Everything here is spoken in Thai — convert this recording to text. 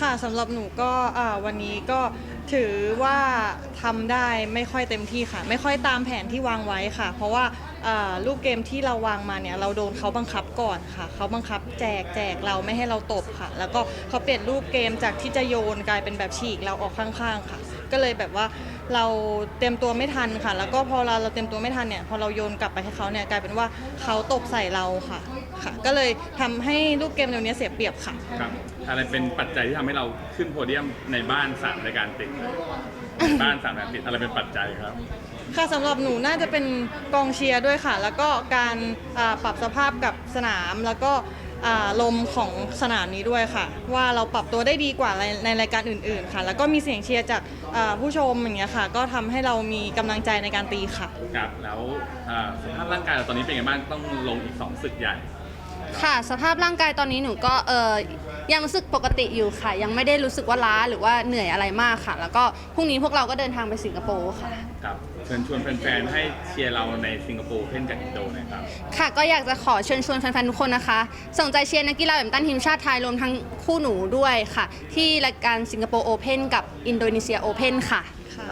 ค่ะสำหรับหนูก็อ่าวันนี้ก็ถือว่าทำได้ไม่ค่อยเต็มที่ค่ะ ไม่ค่อยตามแผนที่วางไว้ค่ะ เพราะว่าอ่าลูกเกมที่เราวางมาเนี่ยเราโดนเขาบังคับก่อนค่ะเขาบังคับแจกแจกเราไม่ให้เราตบค่ะ แล้วก็เขาเปลี่ยนรูปเกมจากที่จะโยนกลายเป็นแบบฉีกเราออกข้างๆค่ะ ก็เลยแบบว่าเราเตรียมตัวไม่ทันค่ะ แล้วก็พอเราเราเตรียมตัวไม่ทันเนี่ยพอเราโยนกลับไปให้เขาเนี่ยกลายเป็นว่าเขาตบใส่เราค่ะค่ะ ก็เลยทำให้ลูกเกมตัวนี้ยเสียเปรียบค่ะ ครับ อะไรเป็นปัจจัยที่ทำให้เราขึ้นโพเดียมในบ้านสามรายการติดในบ้านสามรายการติดอะไรเป็นปัจจัยครับ ค่ะสำหรับหนูน่าจะเป็นกองเชียร์ด้วยค่ะ แล้วก็การอ่าปรับสภาพกับสนาม แล้วก็อ่า ลมของสนามนี้ด้วยค่ะ ว่าเราปรับตัวได้ดีกว่าในในรายการอื่น ๆ ค่ะ แล้วก็มีเสียงเชียร์จากอ่าผู้ชมอย่างเงี้ยค่ะ ก็ทำให้เรามีกำลังใจในการตีค่ะครับแล้วอ่าสภาพร่างกายเราตอนนี้เป็นไงบ้างต้องลงอีกสองศึกใหญ่ค่ะ สภาพร่างกายตอนนี้หนูก็เออยังรู้สึกปกติอยู่ค่ะ ยังไม่ได้รู้สึกว่าล้าหรือว่าเหนื่อยอะไรมากค่ะ แล้วก็พรุ่งนี้พวกเราก็เดินทางไปสิงคโปร์ค่ะครับเชิญชวนแฟนๆให้เชียร์เราในสิงคโปร์เพ่นกับอินโดหนะครับ ค่ะก็อยากจะขอเชิญชวนแฟนๆทุกคนนะคะสนใจเชียร์นักกีฬาแบดมินตันทีมชาติไทยรวมทั้งคู่หนูด้วยค่ะ ที่รายการสิงคโปร์โอเพนกับอินโดนีเซียโอเพนค่ะ